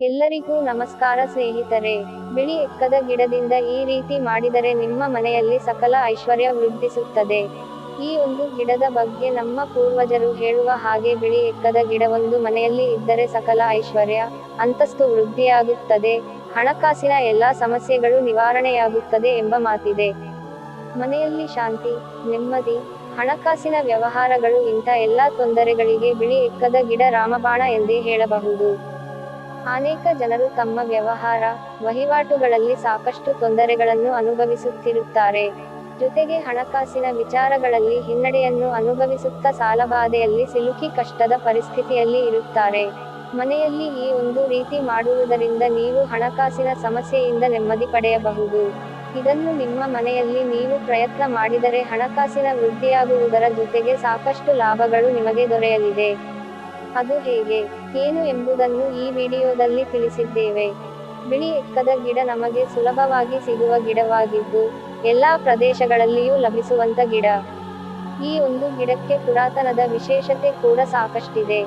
ಎಲ್ಲರಿಗೂ ನಮಸ್ಕಾರ ಸ್ನೇಹಿತರೆ. ಬಿಳಿ ಎಕ್ಕದ ಗಿಡದಿಂದ ಈ ರೀತಿ ಮಾಡಿದರೆ ನಿಮ್ಮ ಮನೆಯಲ್ಲಿ ಸಕಲ ಐಶ್ವರ್ಯ ವೃದ್ಧಿಸುತ್ತದೆ. ಈ ಒಂದು ಗಿಡದ ಬಗ್ಗೆ ನಮ್ಮ ಪೂರ್ವಜರು ಹೇಳುವ ಹಾಗೆ ಬಿಳಿ ಎಕ್ಕದ ಗಿಡವೊಂದು ಮನೆಯಲ್ಲಿ ಇದ್ದರೆ ಸಕಲ ಐಶ್ವರ್ಯ, ಅಂತಸ್ತು ವೃದ್ಧಿಯಾಗುತ್ತದೆ. ಹಣಕಾಸಿನ ಎಲ್ಲಾ ಸಮಸ್ಯೆಗಳು ನಿವಾರಣೆಯಾಗುತ್ತದೆ ಎಂಬ ಮಾತಿದೆ. ಮನೆಯಲ್ಲಿ ಶಾಂತಿ, ನೆಮ್ಮದಿ, ಹಣಕಾಸಿನ ವ್ಯವಹಾರಗಳು ಇಂಥ ಎಲ್ಲಾ ತೊಂದರೆಗಳಿಗೆ ಬಿಳಿ ಎಕ್ಕದ ಗಿಡ ರಾಮಬಾಣ ಎಂದೇ ಹೇಳಬಹುದು. ಅನೇಕ ಜನರು ತಮ್ಮ ವ್ಯವಹಾರ, ವಹಿವಾಟುಗಳಲ್ಲಿ ಸಾಕಷ್ಟು ತೊಂದರೆಗಳನ್ನು ಅನುಭವಿಸುತ್ತಿರುತ್ತಾರೆ. ಜೊತೆಗೆ ಹಣಕಾಸಿನ ವಿಚಾರಗಳಲ್ಲಿ ಹಿನ್ನಡೆಯನ್ನು ಅನುಭವಿಸುತ್ತಾ ಸಾಲಬಾಧೆಯಲ್ಲಿ ಸಿಲುಕಿ ಕಷ್ಟದ ಪರಿಸ್ಥಿತಿಯಲ್ಲಿ ಇರುತ್ತಾರೆ. ಮನೆಯಲ್ಲಿ ಈ ಒಂದು ರೀತಿ ಮಾಡುವುದರಿಂದ ನೀವು ಹಣಕಾಸಿನ ಸಮಸ್ಯೆಯಿಂದ ನೆಮ್ಮದಿ ಪಡೆಯಬಹುದು. ಇದನ್ನು ನಿಮ್ಮ ಮನೆಯಲ್ಲಿ ನೀವು ಪ್ರಯತ್ನ ಮಾಡಿದರೆ ಹಣಕಾಸಿನ ವೃದ್ಧಿಯಾಗುವುದರ ಜೊತೆಗೆ ಸಾಕಷ್ಟು ಲಾಭಗಳು ನಿಮಗೆ ದೊರೆಯಲಿದೆ. ಅದು ಹೇಗೆ? ಏನು ಎಂಬುದನ್ನು ಈ ವಿಡಿಯೋದಲ್ಲಿ ತಿಳಿಸಿದ್ದೇವೆ. ಬಿಳಿ ಎಕ್ಕದ ಗಿಡ ನಮಗೆ ಸುಲಭವಾಗಿ ಸಿಗುವ ಗಿಡವಾಗಿದ್ದು, ಎಲ್ಲಾ ಪ್ರದೇಶಗಳಲ್ಲಿಯೂ ಲಭಿಸುವಂತ ಗಿಡ. ಈ ಒಂದು ಗಿಡಕ್ಕೆ ಪುರಾತನದ ವಿಶೇಷತೆ ಕೂಡ ಸಾಕಷ್ಟಿದೆ.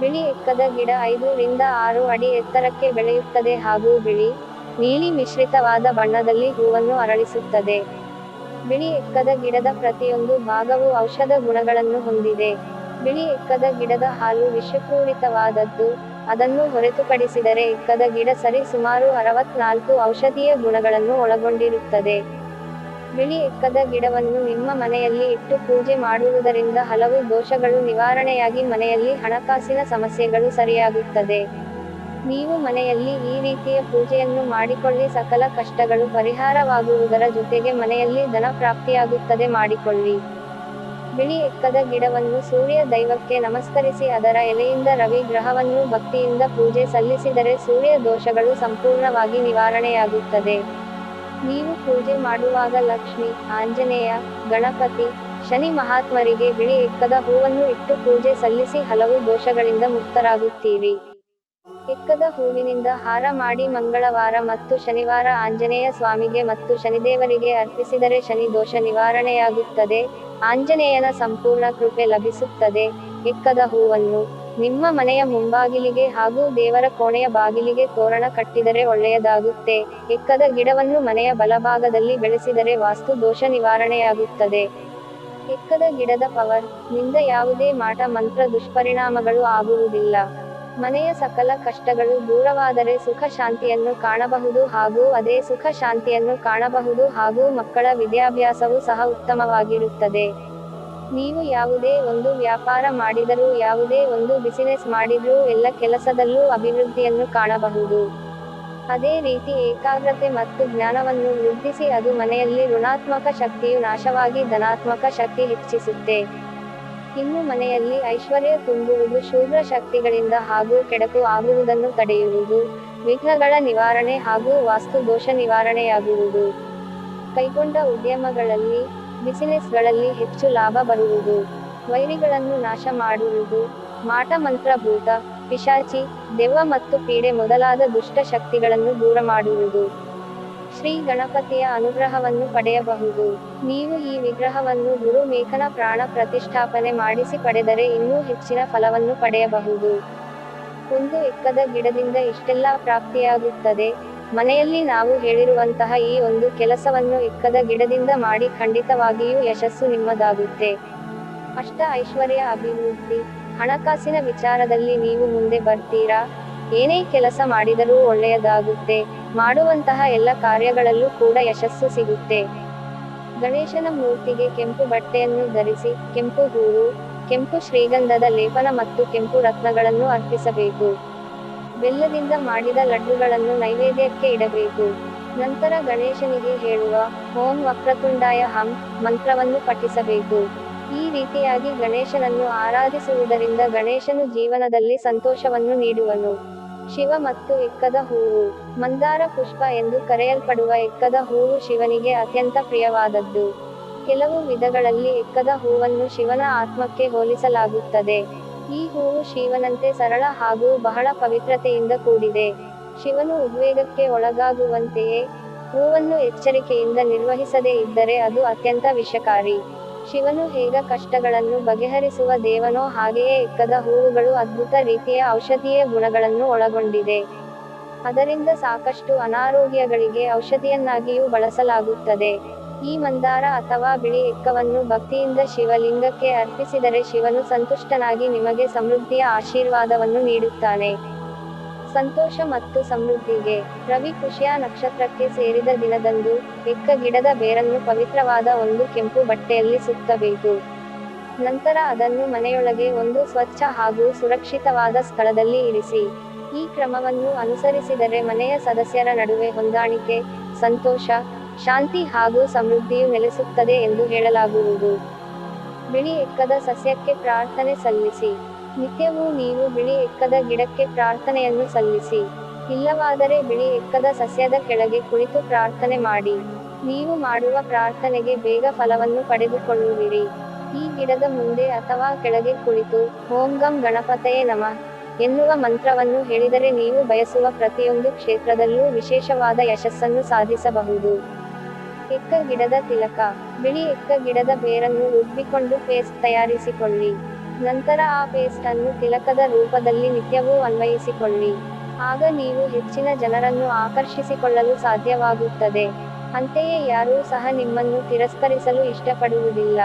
ಬಿಳಿ ಎಕ್ಕದ ಗಿಡ ಐದು ರಿಂದ ಆರು ಅಡಿ ಎತ್ತರಕ್ಕೆ ಬೆಳೆಯುತ್ತದೆ ಹಾಗೂ ಬಿಳಿ, ನೀಲಿ ಮಿಶ್ರಿತವಾದ ಬಣ್ಣದಲ್ಲಿ ಹೂವನ್ನು ಅರಳಿಸುತ್ತದೆ. ಬಿಳಿ ಎಕ್ಕದ ಗಿಡದ ಪ್ರತಿಯೊಂದು ಭಾಗವು ಔಷಧ ಗುಣಗಳನ್ನು ಹೊಂದಿದೆ. ಬಿಳಿ ಎಕ್ಕದ ಗಿಡದ ಹಾಲು ವಿಷಪೂರಿತವಾದದ್ದು. ಅದನ್ನು ಹೊರತುಪಡಿಸಿದರೆ ಎಕ್ಕದ ಗಿಡ ಸರಿ ಸುಮಾರು ಅರವತ್ನಾಲ್ಕು ಔಷಧೀಯ ಗುಣಗಳನ್ನು ಒಳಗೊಂಡಿರುತ್ತದೆ. ಬಿಳಿ ಎಕ್ಕದ ಗಿಡವನ್ನು ನಿಮ್ಮ ಮನೆಯಲ್ಲಿ ಇಟ್ಟು ಪೂಜೆ ಮಾಡುವುದರಿಂದ ಹಲವು ದೋಷಗಳು ನಿವಾರಣೆಯಾಗಿ ಮನೆಯಲ್ಲಿ ಹಣಕಾಸಿನ ಸಮಸ್ಯೆಗಳು ಸರಿಯಾಗುತ್ತದೆ. ನೀವು ಮನೆಯಲ್ಲಿ ಈ ರೀತಿಯ ಪೂಜೆಯನ್ನು ಮಾಡಿಕೊಳ್ಳಿ. ಸಕಲ ಕಷ್ಟಗಳು ಪರಿಹಾರವಾಗುವುದರ ಜೊತೆಗೆ ಮನೆಯಲ್ಲಿ ಧನ ಪ್ರಾಪ್ತಿಯಾಗುತ್ತದೆ. ಮಾಡಿಕೊಳ್ಳಿ. ಬಿಳಿ ಎಕ್ಕದ ಗಿಡವನ್ನು ಸೂರ್ಯ ದೈವಕ್ಕೆ ನಮಸ್ಕರಿಸಿ ಅದರ ಎಲೆಯಿಂದ ರವಿ ಗ್ರಹವನ್ನು ಭಕ್ತಿಯಿಂದ ಪೂಜೆ ಸಲ್ಲಿಸಿದರೆ ಸೂರ್ಯ ದೋಷಗಳು ಸಂಪೂರ್ಣವಾಗಿ ನಿವಾರಣೆಯಾಗುತ್ತದೆ. ನೀವು ಪೂಜೆ ಮಾಡುವಾಗ ಲಕ್ಷ್ಮಿ, ಆಂಜನೇಯ, ಗಣಪತಿ, ಶನಿ ಮಹಾತ್ಮರಿಗೆ ಬಿಳಿ ಎಕ್ಕದ ಹೂವನ್ನು ಇಟ್ಟು ಪೂಜೆ ಸಲ್ಲಿಸಿ ಹಲವು ದೋಷಗಳಿಂದ ಮುಕ್ತರಾಗುತ್ತೀರಿ. ಎಕ್ಕದ ಹೂವಿನಿಂದ ಹಾರ ಮಾಡಿ ಮಂಗಳವಾರ ಮತ್ತು ಶನಿವಾರ ಆಂಜನೇಯ ಸ್ವಾಮಿಗೆ ಮತ್ತು ಶನಿದೇವರಿಗೆ ಅರ್ಪಿಸಿದರೆ ಶನಿ ದೋಷ ನಿವಾರಣೆಯಾಗುತ್ತದೆ. ಆಂಜನೇಯನ ಸಂಪೂರ್ಣ ಕೃಪೆ ಲಭಿಸುತ್ತದೆ. ಎಕ್ಕದ ಹೂವನ್ನು ನಿಮ್ಮ ಮನೆಯ ಮುಂಬಾಗಿಲಿಗೆ ಹಾಗೂ ದೇವರ ಕೋಣೆಯ ಬಾಗಿಲಿಗೆ ತೋರಣ ಕಟ್ಟಿದರೆ ಒಳ್ಳೆಯದಾಗುತ್ತೆ. ಎಕ್ಕದ ಗಿಡವನ್ನು ಮನೆಯ ಬಲಭಾಗದಲ್ಲಿ ಬೆಳೆಸಿದರೆ ವಾಸ್ತು ದೋಷ ನಿವಾರಣೆಯಾಗುತ್ತದೆ. ಎಕ್ಕದ ಗಿಡದ ಪವರ್ನಿಂದ ಯಾವುದೇ ಮಾಟ, ಮಂತ್ರ, ದುಷ್ಪರಿಣಾಮಗಳು ಆಗುವುದಿಲ್ಲ. ಮನೆಯ ಸಕಲ ಕಷ್ಟಗಳು ದೂರವಾದರೆ ಸುಖ ಶಾಂತಿಯನ್ನು ಕಾಣಬಹುದು ಹಾಗೂ ಅದೇ ಸುಖ ಶಾಂತಿಯನ್ನು ಕಾಣಬಹುದು ಹಾಗೂ ಮಕ್ಕಳ ವಿದ್ಯಾಭ್ಯಾಸವು ಸಹ ಉತ್ತಮವಾಗಿರುತ್ತದೆ. ನೀವು ಯಾವುದೇ ಒಂದು ವ್ಯಾಪಾರ ಮಾಡಿದರೂ, ಯಾವುದೇ ಒಂದು ಬಿಸಿನೆಸ್ ಮಾಡಿದರೂ, ಎಲ್ಲ ಕೆಲಸದಲ್ಲೂ ಅಭಿವೃದ್ಧಿಯನ್ನು ಕಾಣಬಹುದು. ಅದೇ ರೀತಿ ಏಕಾಗ್ರತೆ ಮತ್ತು ಜ್ಞಾನವನ್ನು ವೃದ್ಧಿಸಿ ಅದು ಮನೆಯಲ್ಲಿ ಋಣಾತ್ಮಕ ಶಕ್ತಿಯು ನಾಶವಾಗಿ ಧನಾತ್ಮಕ ಶಕ್ತಿ ಹೆಚ್ಚಿಸುತ್ತೆ. ಇನ್ನು ಮನೆಯಲ್ಲಿ ಐಶ್ವರ್ಯ ತುಂಬುವುದು ಶೂದ್ರ ಶಕ್ತಿಗಳಿಂದ ಹಾಗೂ ಕೆಡಕು ಆಗುವುದನ್ನು ತಡೆಯುವುದು, ವಿಘ್ನಗಳ ನಿವಾರಣೆ ಹಾಗೂ ವಾಸ್ತು ದೋಷ ನಿವಾರಣೆಯಾಗುವುದು. ಕೈಗೊಂಡ ಉದ್ಯಮಗಳಲ್ಲಿ, ಬಿಸಿನೆಸ್ಗಳಲ್ಲಿ ಹೆಚ್ಚು ಲಾಭ ಬರುವುದು. ವೈರಿಗಳನ್ನು ನಾಶ ಮಾಡುವುದು. ಮಾಟ ಮಂತ್ರ ಭೂತ, ಪಿಶಾಚಿ, ದೆವ್ವ ಮತ್ತು ಪೀಡೆ ಮೊದಲಾದ ದುಷ್ಟ ಶಕ್ತಿಗಳನ್ನು ದೂರ ಮಾಡುವುದು. ಶ್ರೀ ಗಣಪತಿಯ ಅನುಗ್ರಹವನ್ನು ಪಡೆಯಬಹುದು. ನೀವು ಈ ವಿಗ್ರಹವನ್ನು ಗುರು ಮೇಕನ ಪ್ರಾಣ ಪ್ರತಿಷ್ಠಾಪನೆ ಮಾಡಿಸಿ ಪಡೆದರೆ ಇನ್ನೂ ಹೆಚ್ಚಿನ ಫಲವನ್ನು ಪಡೆಯಬಹುದು. ಒಂದು ಎಕ್ಕದ ಗಿಡದಿಂದ ಇಷ್ಟೆಲ್ಲ ಪ್ರಾಪ್ತಿಯಾಗುತ್ತದೆ. ಮನೆಯಲ್ಲಿ ನಾವು ಹೇಳಿರುವಂತಹ ಈ ಒಂದು ಕೆಲಸವನ್ನು ಎಕ್ಕದ ಗಿಡದಿಂದ ಮಾಡಿ ಖಂಡಿತವಾಗಿಯೂ ಯಶಸ್ಸು ನಿಮ್ಮದಾಗುತ್ತೆ. ಅಷ್ಟ ಐಶ್ವರ್ಯ ಅಭಿವೃದ್ಧಿ. ಹಣಕಾಸಿನ ವಿಚಾರದಲ್ಲಿ ನೀವು ಮುಂದೆ ಬರ್ತೀರಾ? ಏನೇ ಕೆಲಸ ಮಾಡಿದರೂ ಒಳ್ಳೆಯದಾಗುತ್ತೆ. ಮಾಡುವಂತಹ ಎಲ್ಲ ಕಾರ್ಯಗಳಲ್ಲೂ ಕೂಡ ಯಶಸ್ಸು ಸಿಗುತ್ತೆ. ಗಣೇಶನ ಮೂರ್ತಿಗೆ ಕೆಂಪು ಬಟ್ಟೆಯನ್ನು ಧರಿಸಿ, ಕೆಂಪು ಹೂವು, ಕೆಂಪು ಶ್ರೀಗಂಧದ ಲೇಪನ ಮತ್ತು ಕೆಂಪು ರತ್ನಗಳನ್ನು ಅರ್ಪಿಸಬೇಕು. ಬೆಲ್ಲದಿಂದ ಮಾಡಿದ ಲಡ್ಡುಗಳನ್ನು ನೈವೇದ್ಯಕ್ಕೆ ಇಡಬೇಕು. ನಂತರ ಗಣೇಶನಿಗೆ ಹೇಳುವ, ಓಂ ವಕ್ರತುಂಡಾಯ ಹಂ ಮಂತ್ರವನ್ನು ಪಠಿಸಬೇಕು. ಈ ರೀತಿಯಾಗಿ ಗಣೇಶನನ್ನು ಆರಾಧಿಸುವುದರಿಂದ ಗಣೇಶನು ಜೀವನದಲ್ಲಿ ಸಂತೋಷವನ್ನು ನೀಡುವನು. ಶಿವ ಮತ್ತು ಎಕ್ಕದ ಹೂವು. ಮಂದಾರ ಪುಷ್ಪ ಎಂದು ಕರೆಯಲ್ಪಡುವ ಎಕ್ಕದ ಹೂವು ಶಿವನಿಗೆ ಅತ್ಯಂತ ಪ್ರಿಯವಾದದ್ದು. ಕೆಲವು ವಿಧಗಳಲ್ಲಿ ಎಕ್ಕದ ಹೂವನ್ನು ಶಿವನ ಆತ್ಮಕ್ಕೆ ಹೋಲಿಸಲಾಗುತ್ತದೆ. ಈ ಹೂವು ಶಿವನಂತೆ ಸರಳ ಹಾಗೂ ಬಹಳ ಪವಿತ್ರತೆಯಿಂದ ಕೂಡಿದೆ. ಶಿವನು ಉದ್ವೇಗಕ್ಕೆ ಒಳಗಾಗುವಂತೆಯೇ ಹೂವನ್ನು ಎಚ್ಚರಿಕೆಯಿಂದ ನಿರ್ವಹಿಸದೇ ಇದ್ದರೆ ಅದು ಅತ್ಯಂತ ವಿಷಕಾರಿ. ಶಿವನು ಹೇಗ ಕಷ್ಟಗಳನ್ನು ಬಗೆಹರಿಸುವ ದೇವನೋ ಹಾಗೆಯೇ ಎಕ್ಕದ ಹೂವುಗಳು ಅದ್ಭುತ ರೀತಿಯ ಔಷಧೀಯ ಗುಣಗಳನ್ನು ಒಳಗೊಂಡಿದೆ. ಅದರಿಂದ ಸಾಕಷ್ಟು ಅನಾರೋಗ್ಯಗಳಿಗೆ ಔಷಧಿಯನ್ನಾಗಿಯೂ ಬಳಸಲಾಗುತ್ತದೆ. ಈ ಮಂದಾರ ಅಥವಾ ಬಿಳಿ ಎಕ್ಕವನ್ನು ಭಕ್ತಿಯಿಂದ ಶಿವಲಿಂಗಕ್ಕೆ ಅರ್ಪಿಸಿದರೆ ಶಿವನು ಸಂತುಷ್ಟನಾಗಿ ನಿಮಗೆ ಸಮೃದ್ಧಿಯ ಆಶೀರ್ವಾದವನ್ನು ನೀಡುತ್ತಾನೆ. ಸಂತೋಷ ಮತ್ತು ಸಮೃದ್ಧಿಗೆ ರವಿ ಖುಷಿಯ ನಕ್ಷತ್ರಕ್ಕೆ ಸೇರಿದ ದಿನದಂದು ಎಕ್ಕ ಗಿಡದ ಬೇರನ್ನು ಪವಿತ್ರವಾದ ಒಂದು ಕೆಂಪು ಬಟ್ಟೆಯಲ್ಲಿ ಸುತ್ತಬೇಕು. ನಂತರ ಅದನ್ನು ಮನೆಯೊಳಗೆ ಒಂದು ಸ್ವಚ್ಛ ಹಾಗೂ ಸುರಕ್ಷಿತವಾದ ಸ್ಥಳದಲ್ಲಿ ಇರಿಸಿ, ಈ ಕ್ರಮವನ್ನು ಅನುಸರಿಸಿದರೆ ಮನೆಯ ಸದಸ್ಯರ ನಡುವೆ ಹೊಂದಾಣಿಕೆ, ಸಂತೋಷ, ಶಾಂತಿ ಹಾಗೂ ಸಮೃದ್ಧಿಯು ನೆಲೆಸುತ್ತದೆ ಎಂದು ಹೇಳಲಾಗುವುದು. ಬಿಳಿ ಎಕ್ಕದ ಸಸ್ಯಕ್ಕೆ ಪ್ರಾರ್ಥನೆ ಸಲ್ಲಿಸಿ. ನಿತ್ಯವೂ ನೀವು ಬಿಳಿ ಎಕ್ಕದ ಗಿಡಕ್ಕೆ ಪ್ರಾರ್ಥನೆಯನ್ನು ಸಲ್ಲಿಸಿ. ಇಲ್ಲವಾದರೆ ಬಿಳಿ ಎಕ್ಕದ ಸಸ್ಯದ ಕೆಳಗೆ ಕುಳಿತು ಪ್ರಾರ್ಥನೆ ಮಾಡಿ. ನೀವು ಮಾಡುವ ಪ್ರಾರ್ಥನೆಗೆ ಬೇಗ ಫಲವನ್ನು ಪಡೆದುಕೊಳ್ಳುವಿರಿ. ಈ ಗಿಡದ ಮುಂದೆ ಅಥವಾ ಕೆಳಗೆ ಕುಳಿತು, ಓಂ ಗಂ ಗಣಪತಯೇ ನಮಃ ಎನ್ನುವ ಮಂತ್ರವನ್ನು ಹೇಳಿದರೆ ನೀವು ಬಯಸುವ ಪ್ರತಿಯೊಂದು ಕ್ಷೇತ್ರದಲ್ಲೂ ವಿಶೇಷವಾದ ಯಶಸ್ಸನ್ನು ಸಾಧಿಸಬಹುದು. ಎಕ್ಕ ಗಿಡದ ತಿಲಕ, ಬಿಳಿ ಎಕ್ಕ ಗಿಡದ ಬೇರನ್ನು ರುಬ್ಬಿಕೊಂಡು ಪೇಸ್ಟ್ ತಯಾರಿಸಿಕೊಳ್ಳಿ. ನಂತರ ಆ ಪೇಸ್ಟ್ ಅನ್ನು ತಿಲಕದ ರೂಪದಲ್ಲಿ ನಿತ್ಯವೂ ಅನ್ವಯಿಸಿಕೊಳ್ಳಿ. ಆಗ ನೀವು ಹೆಚ್ಚಿನ ಜನರನ್ನು ಆಕರ್ಷಿಸಿಕೊಳ್ಳಲು ಸಾಧ್ಯವಾಗುತ್ತದೆ. ಅಂತೆಯೇ ಯಾರೂ ಸಹ ನಿಮ್ಮನ್ನು ತಿರಸ್ಕರಿಸಲು ಇಷ್ಟಪಡುವುದಿಲ್ಲ.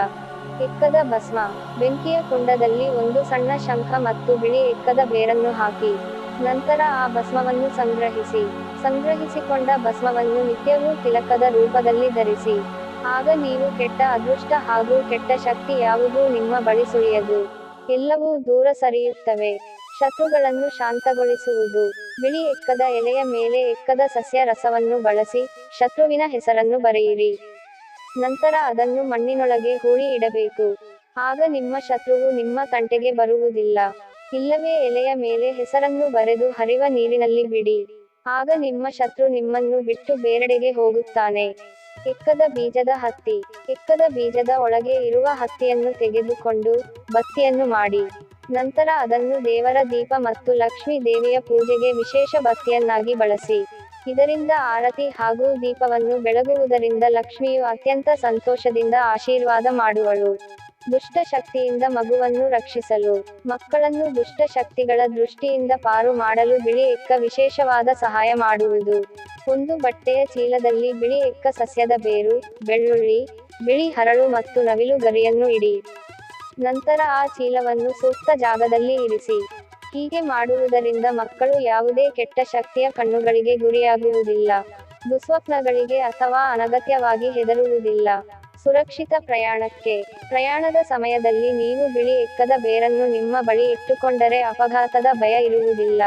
ಎಕ್ಕದ ಭಸ್ಮ. ಬೆಂಕಿಯ ಕುಂಡದಲ್ಲಿ ಒಂದು ಸಣ್ಣ ಶಂಖ ಮತ್ತು ಬಿಳಿ ಎಕ್ಕದ ಬೇರನ್ನು ಹಾಕಿ. ನಂತರ ಆ ಭಸ್ಮವನ್ನು ಸಂಗ್ರಹಿಸಿ. ಸಂಗ್ರಹಿಸಿಕೊಂಡ ಭಸ್ಮವನ್ನು ನಿತ್ಯವೂ ತಿಲಕದ ರೂಪದಲ್ಲಿ ಧರಿಸಿ. ಆಗ ನೀವು ಕೆಟ್ಟ ಅದೃಷ್ಟ ಹಾಗೂ ಕೆಟ್ಟ ಶಕ್ತಿ ಯಾವುದೂ ನಿಮ್ಮ ಬಳಿ ಸುಳಿಯದು. ಎಲ್ಲವೂ ದೂರ ಸರಿಯುತ್ತವೆ. ಶತ್ರುಗಳನ್ನು ಶಾಂತಗೊಳಿಸುವುದು. ಬಿಳಿ ಎಕ್ಕದ ಎಲೆಯ ಮೇಲೆ ಎಕ್ಕದ ಸಸ್ಯ ರಸವನ್ನು ಬಳಸಿ ಶತ್ರುವಿನ ಹೆಸರನ್ನು ಬರೆಯಿರಿ. ನಂತರ ಅದನ್ನು ಮಣ್ಣಿನೊಳಗೆ ಹೂಳಿ ಇಡಬೇಕು. ಆಗ ನಿಮ್ಮ ಶತ್ರುವು ನಿಮ್ಮ ತಂಟೆಗೆ ಬರುವುದಿಲ್ಲ. ಇಲ್ಲವೇ ಎಲೆಯ ಮೇಲೆ ಹೆಸರನ್ನು ಬರೆದು ಹರಿವ ನೀರಿನಲ್ಲಿ ಬಿಡಿ. ಆಗ ನಿಮ್ಮ ಶತ್ರು ನಿಮ್ಮನ್ನು ಬಿಟ್ಟು ಬೇರೆಡೆಗೆ ಹೋಗುತ್ತಾನೆ. ಎಕ್ಕದ ಬೀಜದ ಹತ್ತಿ ಎಕ್ಕದ ಬೀಜದ ಒಳಗೆ ಇರುವ ಹತ್ತಿಯನ್ನು ತೆಗೆದುಕೊಂಡು ಬತ್ತಿಯನ್ನು ಮಾಡಿ. ನಂತರ ಅದನ್ನು ದೇವರ ದೀಪ ಮತ್ತು ಲಕ್ಷ್ಮೀ ದೇವಿಯ ಪೂಜೆಗೆ ವಿಶೇಷ ಬತ್ತಿಯನ್ನಾಗಿ ಬಳಸಿ. ಇದರಿಂದ ಆರತಿ ಹಾಗೂ ದೀಪವನ್ನು ಬೆಳಗುವುದರಿಂದ ಲಕ್ಷ್ಮಿಯು ಅತ್ಯಂತ ಸಂತೋಷದಿಂದ ಆಶೀರ್ವಾದ ಮಾಡುವಳು. ದುಷ್ಟ ಶಕ್ತಿಯಿಂದ ಮಗುವನ್ನು ರಕ್ಷಿಸಲು, ಮಕ್ಕಳನ್ನು ದುಷ್ಟ ಶಕ್ತಿಗಳ ದೃಷ್ಟಿಯಿಂದ ಪಾರು ಮಾಡಲು ಬಿಳಿ ಎಕ್ಕ ವಿಶೇಷವಾದ ಸಹಾಯ ಮಾಡುವುದು. ಒಂದು ಬಟ್ಟೆಯ ಚೀಲದಲ್ಲಿ ಬಿಳಿ ಎಕ್ಕ ಸಸ್ಯದ ಬೇರು, ಬೆಳ್ಳುಳ್ಳಿ, ಬಿಳಿ ಹರಳು ಮತ್ತು ನವಿಲು ಗರಿಯನ್ನು ಇಡಿ. ನಂತರ ಆ ಚೀಲವನ್ನು ಸೂಕ್ತ ಜಾಗದಲ್ಲಿ ಇರಿಸಿ. ಹೀಗೆ ಮಾಡುವುದರಿಂದ ಮಕ್ಕಳು ಯಾವುದೇ ಕೆಟ್ಟ ಶಕ್ತಿಯ ಕಣ್ಣುಗಳಿಗೆ ಗುರಿಯಾಗುವುದಿಲ್ಲ, ದುಸ್ವಪ್ನಗಳಿಗೆ ಅಥವಾ ಅನಗತ್ಯವಾಗಿ ಹೆದರುವುದಿಲ್ಲ. ಸುರಕ್ಷಿತ ಪ್ರಯಾಣಕ್ಕೆ. ಪ್ರಯಾಣದ ಸಮಯದಲ್ಲಿ ನೀವು ಬಿಳಿ ಎಕ್ಕದ ಬೇರನ್ನು ನಿಮ್ಮ ಬಳಿ ಇಟ್ಟುಕೊಂಡರೆ ಅಪಘಾತದ ಭಯ ಇರುವುದಿಲ್ಲ.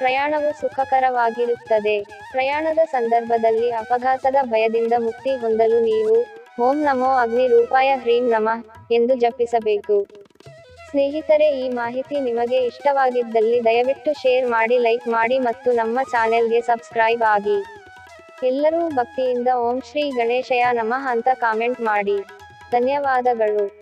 ಪ್ರಯಾಣವು ಸುಖಕರವಾಗಿರುತ್ತದೆ. ಪ್ರಯಾಣದ ಸಂದರ್ಭದಲ್ಲಿ ಅಪಘಾತದ ಭಯದಿಂದ ಮುಕ್ತಿ ಹೊಂದಲು ನೀವು ಓಂ ನಮೋ ಅಗ್ನಿ ರೂಪಾಯ ಹ್ರೀಂ ನಮಃ ಎಂದು ಜಪಿಸಬೇಕು. ಸ್ನೇಹಿತರೆ, ಈ ಮಾಹಿತಿ ನಿಮಗೆ ಇಷ್ಟವಾಗಿದ್ದಲ್ಲಿ ದಯವಿಟ್ಟು ಶೇರ್ ಮಾಡಿ, ಲೈಕ್ ಮಾಡಿ ಮತ್ತು ನಮ್ಮ ಚಾನೆಲ್ಗೆ ಸಬ್ಸ್ಕ್ರೈಬ್ ಆಗಿ. ಎಲ್ಲರೂ ಭಕ್ತಿಯಿಂದ ಓಂ ಶ್ರೀ ಗಣೇಶಯ ನಮಃ ಅಂತ ಕಾಮೆಂಟ್ ಮಾಡಿ. ಧನ್ಯವಾದಗಳು.